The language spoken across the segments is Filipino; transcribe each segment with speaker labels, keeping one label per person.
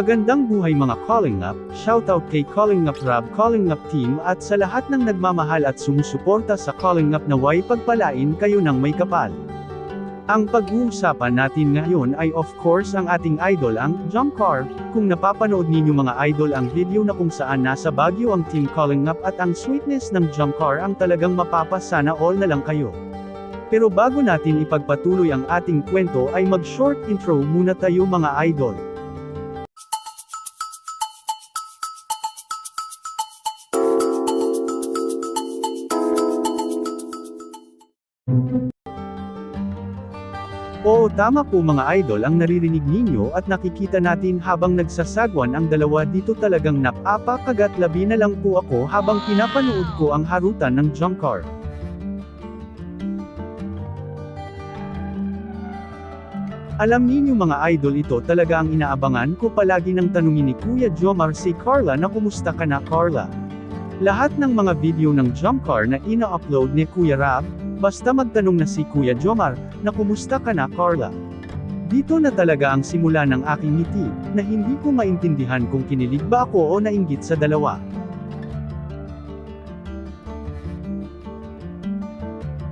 Speaker 1: Magandang buhay mga Calling Up, shoutout kay Calling Up Rab Calling Up Team at sa lahat ng nagmamahal at sumusuporta sa Calling Up na way pagpalain kayo ng may kapal. Ang pag-uusapan natin ngayon ay of course ang ating idol ang Jump Car. Kung napapanood ninyo mga idol ang video na kung saan nasa Baguio ang team Calling Up at ang sweetness ng Jump Car ang talagang mapapasana all na lang kayo. Pero bago natin ipagpatuloy ang ating kwento ay mag-short intro muna tayo mga idol. Oo tama po mga idol ang naririnig ninyo at nakikita natin habang nagsasagwan ang dalawa dito talagang napapakagat labi na lang po ako habang pinapanood ko ang harutan ng jump car. Alam ninyo mga idol ito talaga ang inaabangan ko palagi ng tanungin ni Kuya Jomar si Carla na kumusta ka na Carla. Lahat ng mga video ng jump car na ina-upload ni Kuya Rab, basta magtanong na si Kuya Jomar, na kumusta ka na Carla. Dito na talaga ang simula ng aking ngiti, na hindi ko maintindihan kung kinilig ba ako o nainggit sa dalawa.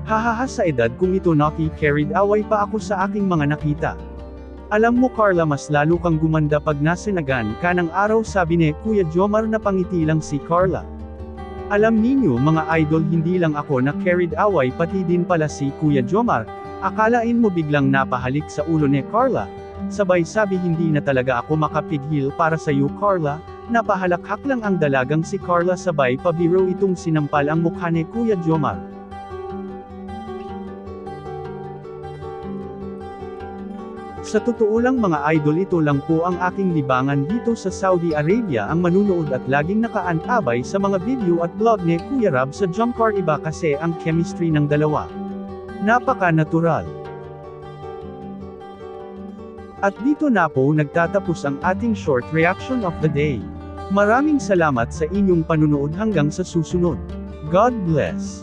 Speaker 1: Hahaha sa edad kung ito Noki carried away pa ako sa aking mga nakita. Alam mo Carla mas lalo kang gumanda pag nasinagan ka ng araw sabi ni Kuya Jomar na pangiti lang si Carla. Alam ninyo mga idol hindi lang ako na carried away pati din pala si Kuya Jomar, akalain mo biglang napahalik sa ulo ni Carla, sabay sabi hindi na talaga ako makapigil para sa iyo Carla, napahalakhak lang ang dalagang si Carla sabay pabiro itong sinampal ang mukha ni Kuya Jomar. Sa totoo lang mga idol ito lang po ang aking libangan dito sa Saudi Arabia ang manunood at laging nakaantabay sa mga video at vlog ni Kuya Rab sa jump car iba kasi ang chemistry ng dalawa. Napaka-natural. At dito na po nagtatapos ang ating short reaction of the day. Maraming salamat sa inyong panunood hanggang sa susunod. God bless.